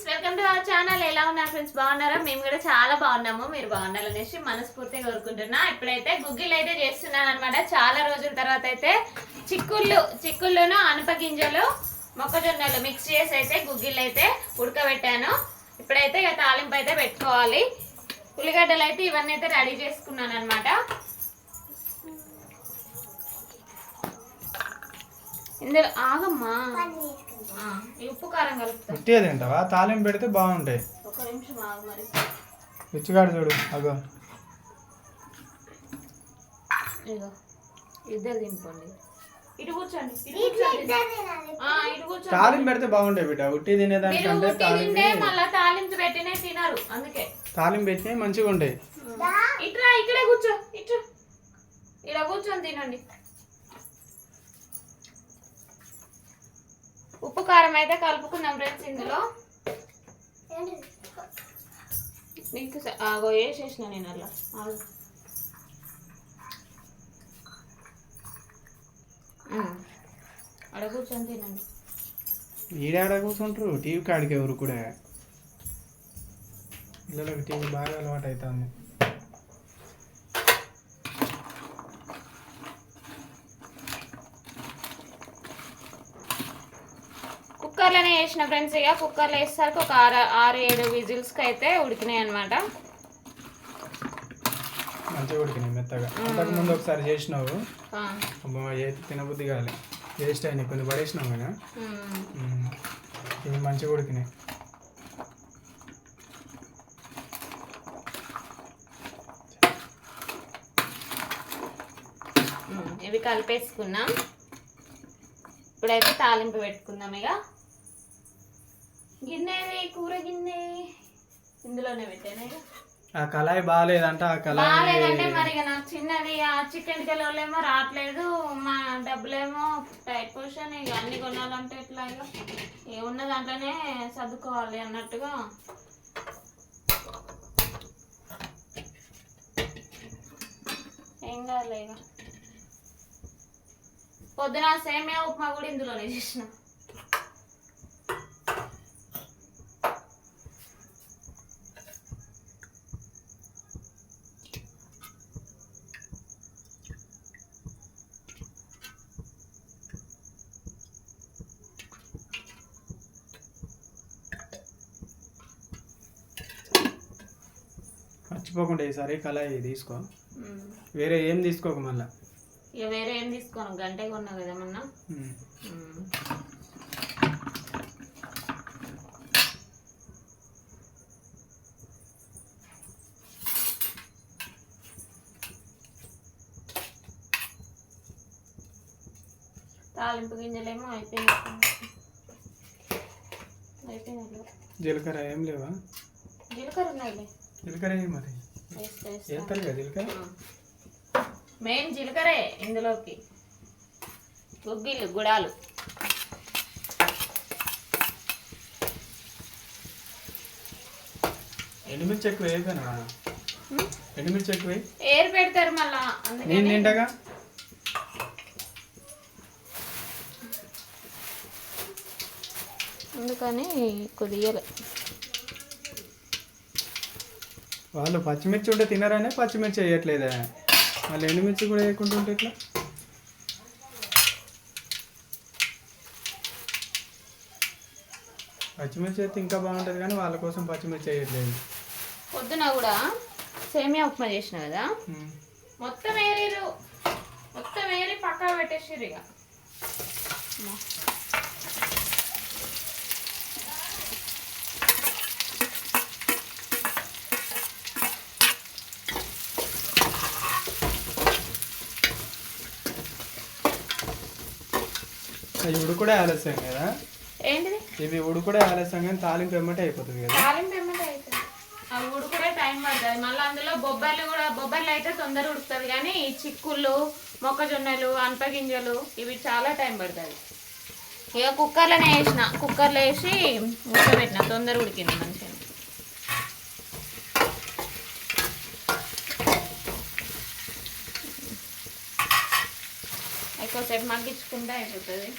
Friends welcome to our channel. ఎలా ఉన్నారు friends? బాగున్నారా? మేము కూడా చాలా బాగున్నాము. మీరు బాగున్నారనేసి మనస్ఫూర్తిగా కోరుకుంటున్నా. ఇప్పుడైతే గుగ్గిలు అయితే చేస్తున్నాను అనమాట చాలా రోజుల తర్వాత అయితే చిక్కుళ్ళు చిక్కుళ్ళును అనప గింజలు మొక్కజొన్నలు మిక్స్ చేసి అయితే గుగ్గిళ్ళు అయితే ఉడకబెట్టాను. ఇప్పుడైతే ఇక తాలింపు అయితే పెట్టుకోవాలి. ఉల్లిగడ్డలు అయితే ఇవన్నీ అయితే రెడీ చేసుకున్నాను అనమాట ఇందులో ఆగమ్మా. ఉప్పు కారం కలుపుతా. ఉట్టి తింటావా? తాలింపు పెడితే బాగుంటాయి. ఒక నిమిషం ఆగు మరి. రుచిగాడు చూడు అగో. ఇద్దరు ఇటు కూర్చోండి ఇటు కూర్చోండి. తాలింపు పెడితే బాగుంటాయి బిడ్డ. ఉట్టి తినేదానికంటే తాలింపు మళ్ళా తాలింపు పెట్టినే తినరు అందుకే. తాలింపు మంచిగా ఉంటాయి ఇట్రా ఇక్కడే కూర్చో ఇటు ఇక్కడ కూర్చొని తినండి. ఉప్పు కారం అయితే కలుపుకుందాం ఫ్రెండ్స్ ఇందులో. మీకు ఆగో వేసేసిన నేను అలా ఆగు. ఆడ కూర్చొని తినండి. ఈడాడ కూర్చుంటారు టీవీ కాడికి ఎవరు కూడా. పిల్లలకు టీవీ బాగా అలవాటు అవుతుంది కుక్కర్లోనే వేసిన ఫ్రెండ్స్ ఇక కుక్కర్లో వేసేసరికి ఒక ఆరు ఆరు ఏడు విజిల్స్కి అయితే ఉడికినాయి అనమాట మంచిగా ఉడికినాయి మెత్తగా. అంతకు ముందు ఒకసారి చేసినావు. తినబుద్ధి కాలే. వేస్ట్ అయినాయి కొన్ని పడేసినావు కదా. ఇవి మంచిగా ఉడికినాయి. ఇవి కలిపేసుకున్నాం. ఇప్పుడైతే తాలింపు పెట్టుకుందాం ఇక. గిన్నె ఏది? కూర గిన్నె. ఇందులోనే పెట్టాను ఆ కళాయి బాగాలేదంట ఆ బాగాలేదంటే కళాయి మరి ఇక నాకు చిన్నది ఆ చికెన్ కిలోలేమో రావట్లేదు మా డబ్బులేమో టైట్ పొజిషన్ ఇక అన్ని కొనాలంటే ఎట్లా ఇక ఏమున్న దాంట్లోనే సర్దుకోవాలి అన్నట్టుగా. ఏం కాదులే ఇక. పొద్దున సేమియా ఉప్మా కూడా ఇందులోనే చేసిన. మర్చిపోకుండా ఈసారి కళాయి తీసుకో. వేరే ఏం తీసుకోకు మళ్ళా. ఇక వేరే ఏం తీసుకోను గంటే కొన్నా కదా మొన్న. తాలింపు గింజలేమో అయిపోయినాయి. అయిపోయినాయి. జీలకర్ర ఏం లేవా? జీలకర్ర ఉన్నాయిలే. జీలకర్ర మరి? వెళ్తారు కదా జీలకర్ర? మెయిన్ జీలకర్రే ఇందులోకి. గుగ్గిళ్ళు గుడాలు. ఎండుమిర్చి ఎక్కువ వేయకనా. ఎండుమిర్చి ఎక్కువ వేయి. ఏరు పెడతారు మళ్ళా నేను తింటగా? అందుకని కొద్దిగా వాళ్ళు పచ్చిమిర్చి ఉంటే తినరనే పచ్చిమిర్చి వేయట్లేదా. వాళ్ళు ఎండుమిర్చి కూడా వేయకుండా ఉంటే ఎట్లా? పచ్చిమిర్చి అయితే ఇంకా బాగుంటుంది కానీ వాళ్ళ కోసం పచ్చిమిర్చి వేయట్లేదు. పొద్దున కూడా సేమియా ఉప్మా చేసిన కదా. మొత్తం ఏరిరు. మొత్తం ఏరి పక్కన పెట్టేసిర్రు ఇక ఉడుకుడే ఆలస్యం కదా? ఏంటిది? ఇవి ఉడుకుడే ఆలస్యం కానీ తాలింపు ఎమ్మటే అయిపోతుంది కదా? తాలింపు ఏమంటే అవుతుంది అవి ఉడుకుడే టైం పడుతుంది. మళ్ళీ అందులో బొబ్బర్లు కూడా బొబ్బర్లు అయితే తొందర ఉడుకుతుంది కానీ ఈ చిక్కుళ్ళు మొక్కజొన్నలు అనపగింజలు ఇవి చాలా టైం పడుతుంది ఇక కుక్కర్లోనే వేసిన. కుక్కర్లో వేసి ఉడకబెట్టిన తొందర ఉడికింది మంచిగా. ఎక్కువసేపు మగ్గించుకుంటే అయిపోతుంది.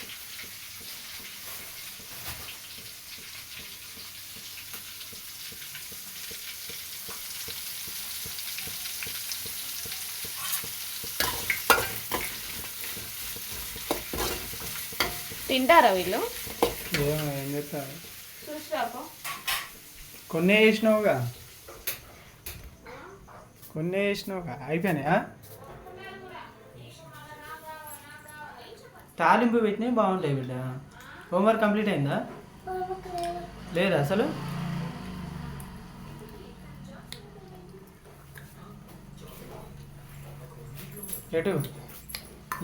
తింటారా వీళ్ళు? ఏం చెప్తారు కొన్ని వేసినావుగా కొన్ని వేసినావుగా అయిపోయినాయా? తాలింపు పెట్టినవి బాగుంటాయి బిడ్డ. హోంవర్క్ కంప్లీట్ అయిందా? లేదా అసలు? ఎటు?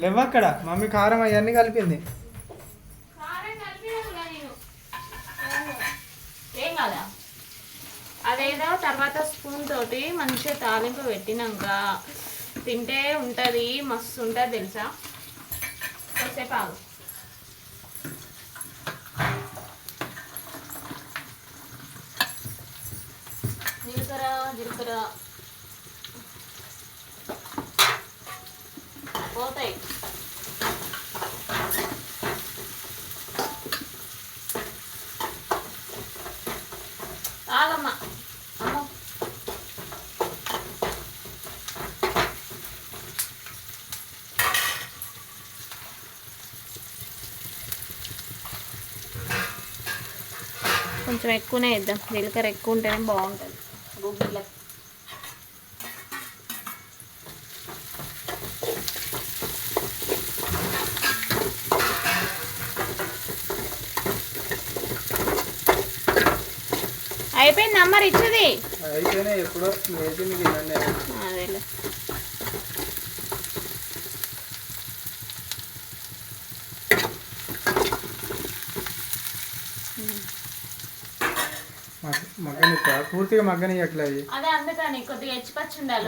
లేవక్కడ మమ్మీ కారం అవన్నీ కలిపింది కారం కలిపినా నేను ఏం కదా అదేదో తర్వాత స్పూన్ తోటి మంచిగా తాలింపు పెట్టినాక తింటే ఉంటుంది మస్తు ఉంటుంది తెలుసా? కొద్దిసేపు ఆగు. జీలకర్ర జీలకర్ర. పోతాయి ఆగమ్మా అమ్మో కొంచెం ఎక్కువనే ఇద్దాం జీలకర్ర ఎక్కువ ఉంటేనే బాగుంటుంది. గుగ్గిల అయిపోయింది నంబర్ ఇచ్చుది ఎప్పుడో పూర్తిగా అవి. అదే అందుకని కొద్దిగా ఉండాలి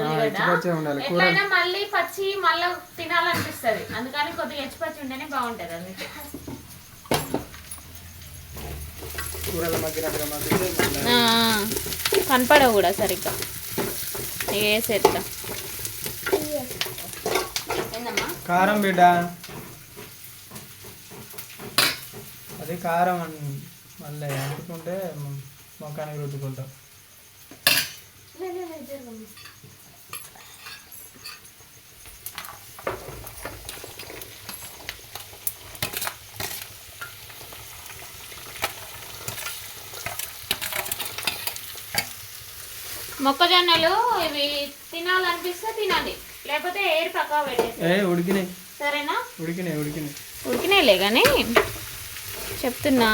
ఉండాలి. కూర- మళ్ళీ పచ్చి మళ్ళీ తినాలనిపిస్తుంది. అందుకని కొద్దిగా ఉంటేనే బాగుంటుంది అందుకే. కూరల కనపడవు కూడా సరిగ్గా. వేసేస్తా కారం బిడ్డ. అది కారం మళ్ళీ అంటుకుంటే మ- మొఖానికి రుద్దుకుంటాం. మొక్కజొన్నలు ఇవి తినాలనిపిస్తే తినండి. లేకపోతే ఏరి పక్కకు పెట్టేసి ఏ ఉడికినాయి. సరేనా? ఉడికినాయి ఉడికినాయి. ఉడికినాయిలే కానీ చెప్తున్నా.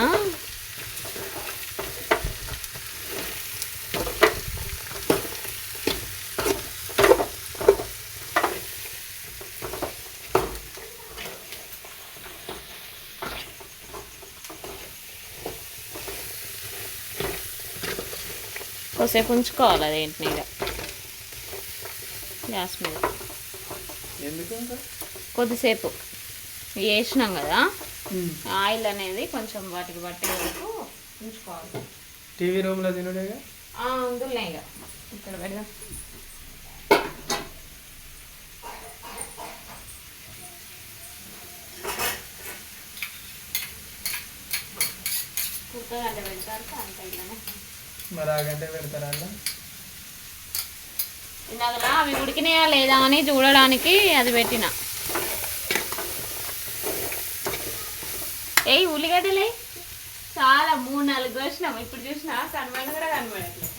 కొద్దిసేపు ఉంచుకోవాలి అదేంటి ఇక గ్యాస్ మీద కొద్దిసేపు వేసినాం కదా ఆయిల్ అనేది కొంచెం వాటికి పట్టే వరకు ఉంచుకోవాలి టీవీ రూమ్లో తినుడేగా అందులో ఇక ఇక్కడ పెడదాం కుక్కగడ్డ పెడతారు అంత ఇలానే మరి ఆ గంట పెడతారా అవి ఉడికినాయా లేదా అని చూడడానికి అది పెట్టిన. ఏయ్ ఉల్లిగడ్డలే? చాలా మూడు నాలుగు వచ్చినాం ఇప్పుడు చూసినా కనబడి కూడా కనబడట్లేదు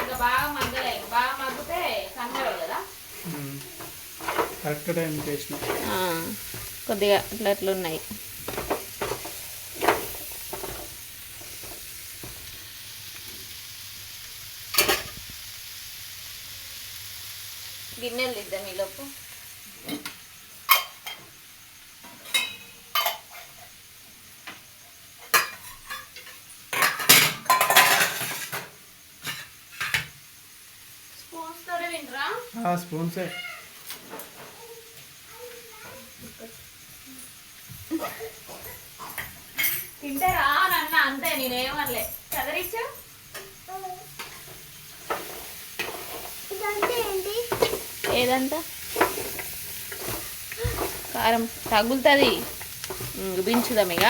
ఇంకా బాగా మగ్గలే బాగా మగ్గితే కనబడవు కదా? కరెక్ట్ కొద్దిగా ఇట్లా అట్లా ఉన్నాయి. గిన్నెలు ఇద్దాం ఈలోపు. స్పూన్స్ తింటారా? అని అన్న అంతే నేనేమనలే చదరిచ్చు? లేదంట. కారం తగులుతుంది. దించుదాం ఇక.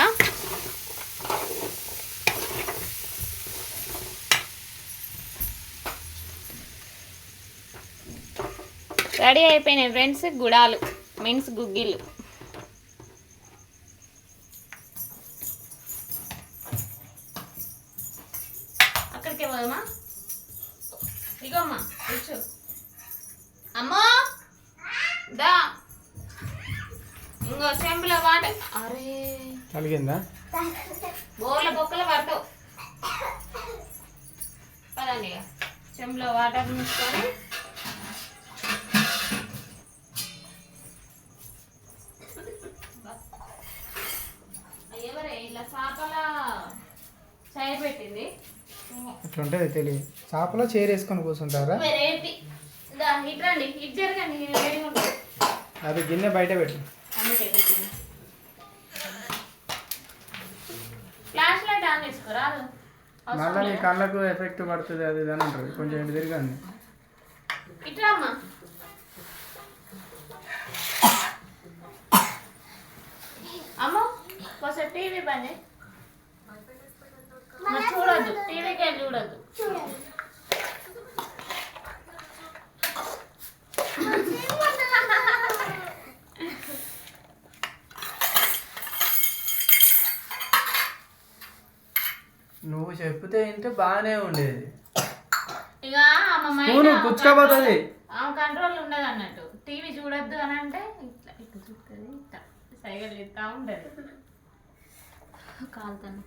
రెడీ అయిపోయినాయి ఫ్రెండ్స్ గుడాలు మీన్స్ గుగ్గిళ్ళు అక్కడికే పోదమ్మా ఇగోమ్మా కూర్చో. అమ్మో! దా. ఇంకో చెంబులో వాటర్ అరే. కలిగిందా బోర్ల బొక్కలు పడతావు. పదండి చెంబులో వాటర్ తీసుకొని. ఎవరే ఇలా చేపల చాయ్ పెట్టింది. అట్లుంటుంది తెలియదు. చేపలో చీర వేసుకొని కూర్చుంటారా? వెరైటీ ఇటు జరగండి అది గిన్నె బయట పెట్టు. ఫ్లాష్ లైట్ ఆన్ మళ్ళీ నీ? కళ్ళకు ఎఫెక్ట్ పడుతుంది అది ఇది అని అంటారు. కొంచెం ఇటు తిరగండి. ఇటు రామ్మా. అమ్మ కొంచెం టీవీ పని చూడొద్దు టీవీకి వెళ్ళి చూడొద్దు నువ్వు చెప్తే వింటే బాగానే ఉండేది. ఇక ఆమె స్పూను మైండ్ పుచ్చుకోపోతుంది ఆమె కంట్రోల్ ఉండదు అన్నట్టు. టీవీ చూడొద్దు అని అంటే ఇట్లా ఇట్లా చూస్తుంది ఇట్లా. సైకిల్ ఇస్తా ఉంటుంది కాలుతాను.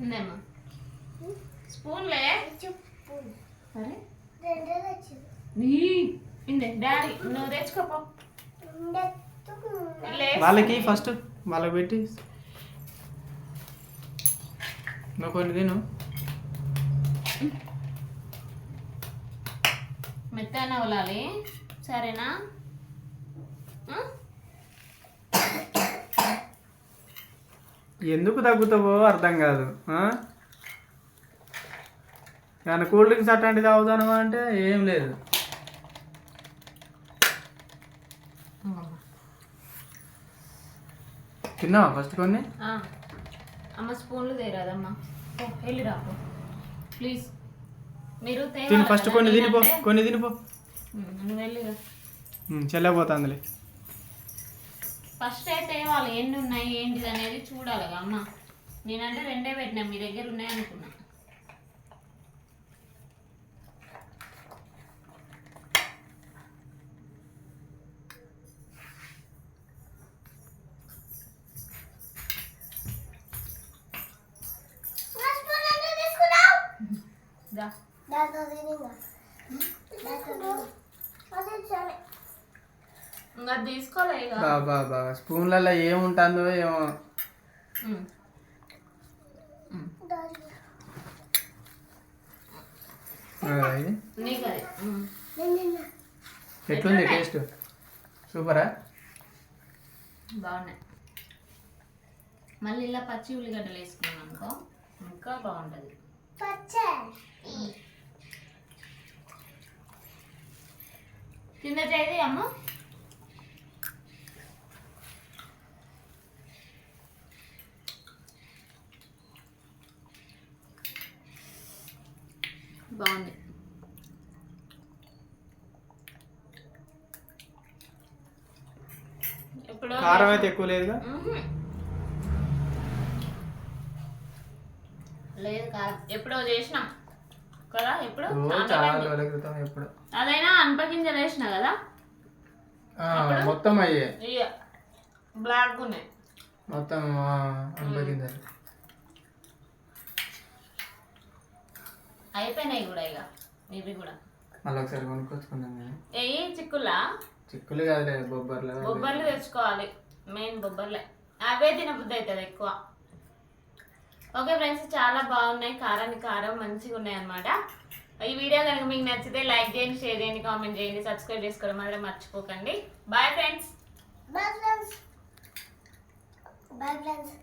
ఉందేమ్మా? స్పూన్లే. అరే నీ ఇందే డాడీ నువ్వు తెచ్చుకోపో లే. వాళ్ళకి ఫస్ట్ వాళ్ళకి పెట్టి నువ్వు కొన్ని తిను మెత్తన వలాలి సరేనా? ఎందుకు తగ్గుతావో అర్థం కాదు? ఏమన్నా కూల్ డ్రింక్స్ అట్లాంటివి తాగుతాను అంటే ఏం లేదు తిన్నావా ఫస్ట్ కొన్ని? ఆ. అమ్మ స్పూన్లు తేరాదమ్మా పో, వెళ్ళి రాపో ప్లీజ్ మీరు తిని తేవాలి ఫస్ట్ కొన్ని తినిపో కొన్ని తినిపో వెళ్ళిరా చెల్లపోతుందిలే ఫస్ట్ అయితే వాళ్ళు ఎన్ని ఉన్నాయి ఏంటిది అనేది చూడాలి కదా అమ్మ. నేనంటే రెండే పెట్టినా మీ దగ్గర ఉన్నాయి అనుకున్నా. బాబా బాబా స్పూన్లలో ఏముంటుందో ఏమో. ఎట్లుంది టేస్ట్? సూపరా? బాగున్నాయి. మళ్ళీ ఇలా పచ్చి ఉల్లిగడ్డలు వేసుకున్నాం అనుకో ఇంకా బాగుంటుంది. కింద చేది అమ్మ. ఎప్పుడో కారం అయితే ఎక్కువ లేదుగా. లేదు ఎప్పుడో చేసినాం. కదా ఎప్పుడు? ఎప్పుడు. అదైనా అనపగింజలు వేసిన కదా? మొత్తం అయ్యే. బ్లాక్ ఉన్నాయి మొత్తం అనుభవింది అయిపోయినాయి కూడా ఇక ఇవి కూడా. మళ్ళీ ఒకసారి కొనుక్కొచ్చుకుందాం నేను ఏయి చిక్కులా? చిక్కులు కాదులే బొబ్బర్లు బొబ్బర్లు తెచ్చుకోవాలి మెయిన్ బొబ్బర్లే. అవే తినబుద్ధి అవుతుంది ఎక్కువ. ఓకే ఫ్రెండ్స్ చాలా బాగున్నాయి కారాన్ని కారం మంచిగా ఉన్నాయి అనమాట ఈ వీడియో కనుక మీకు నచ్చితే లైక్ చేయండి షేర్ చేయండి కామెంట్ చేయండి సబ్స్క్రైబ్ చేసుకోవడం మాత్రం మర్చిపోకండి. Bye friends. Bye friends. Bye friends.